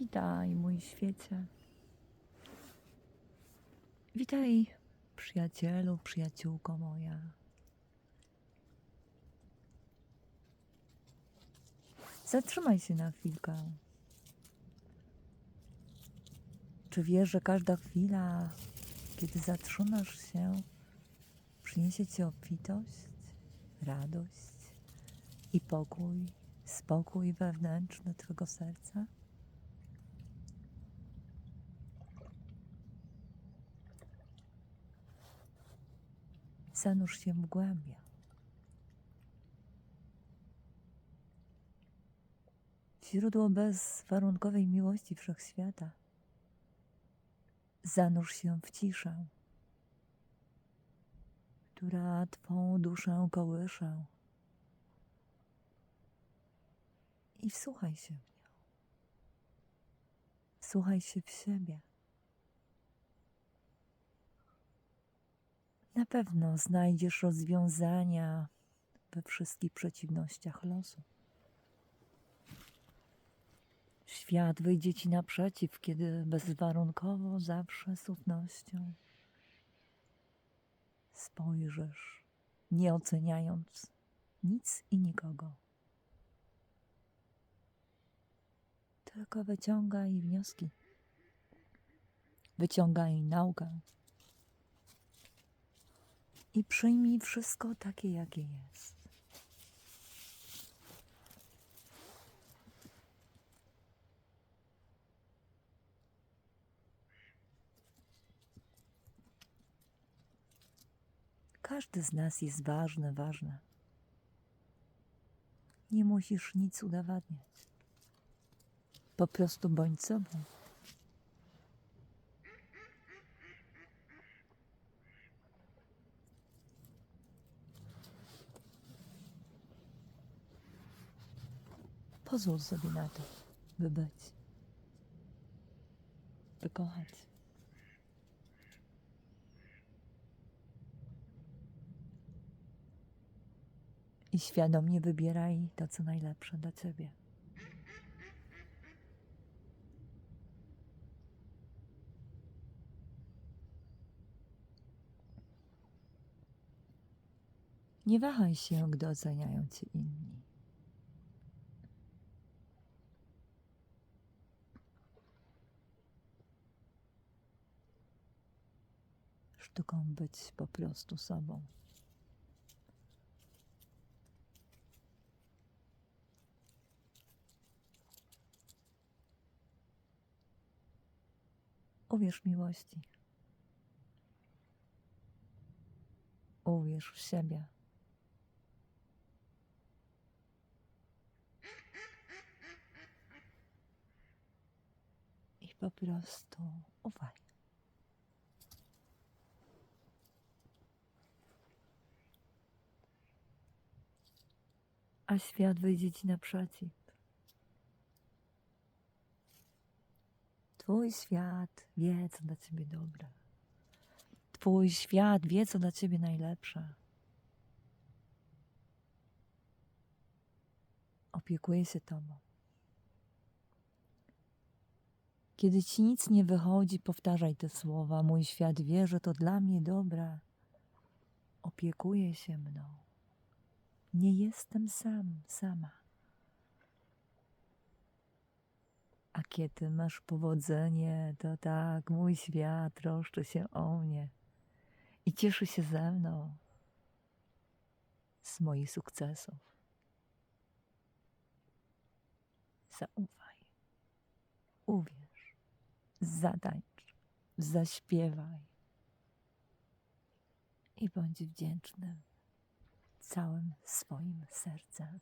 Witaj, mój świecie. Witaj, przyjacielu, przyjaciółko moja. Zatrzymaj się na chwilkę. Czy wiesz, że każda chwila, kiedy zatrzymasz się, przyniesie ci obfitość, radość i pokój, spokój wewnętrzny Twego serca? Zanurz się w głębie. Źródło bezwarunkowej miłości wszechświata. Zanurz się w ciszę, która Twą duszę kołysze. I wsłuchaj się w nią. Wsłuchaj się w siebie. Na pewno znajdziesz rozwiązania we wszystkich przeciwnościach losu. Świat wyjdzie ci naprzeciw, kiedy bezwarunkowo, zawsze z ufnością spojrzysz, nie oceniając nic i nikogo. Tylko wyciągaj wnioski, wyciągaj naukę i przyjmij wszystko takie, jakie jest. Każdy z nas jest ważny, ważna. Nie musisz nic udowadniać. Po prostu bądź sobą. Pozwól sobie na to, by być, by kochać. I świadomie wybieraj to, co najlepsze dla ciebie. Nie wahaj się, gdy oceniają cię inni. Sztuką być po prostu sobą. Uwierz miłości. Uwierz w siebie. I po prostu ufaj. A świat wyjdzie ci naprzeciw. Twój świat wie, co dla ciebie dobre. Twój świat wie, co dla ciebie najlepsze. Opiekuje się tobą. Kiedy ci nic nie wychodzi, powtarzaj te słowa. Mój świat wie, że to dla mnie dobre. Opiekuje się mną. Nie jestem sam, sama. A kiedy masz powodzenie, to tak, mój świat troszczy się o mnie i cieszy się ze mną z moich sukcesów. Zaufaj, uwierz, zatańcz, zaśpiewaj. I bądź wdzięczny całym swoim sercem.